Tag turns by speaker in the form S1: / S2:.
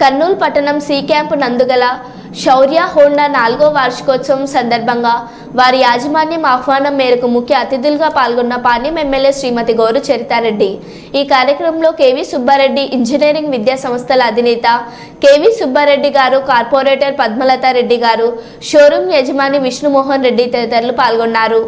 S1: కర్నూలు పట్టణం C camp నందుగల శౌర్య Honda నాలుగో వార్షికోత్సవం సందర్భంగా వారి యాజమాన్యం ఆహ్వానం మేరకు ముఖ్య అతిథులుగా పాల్గొన్న పాణ్యం ఎమ్మెల్యే శ్రీమతి గౌరు చరితారెడ్డి. ఈ కార్యక్రమంలో కేవి సుబ్బారెడ్డి ఇంజనీరింగ్ విద్యా సంస్థల అధినేత కేవి సుబ్బారెడ్డి గారు కార్పొరేటర్ పద్మలతారెడ్డి గారు షోరూం యజమాని విష్ణుమోహన్ రెడ్డి తదితరులు పాల్గొన్నారు.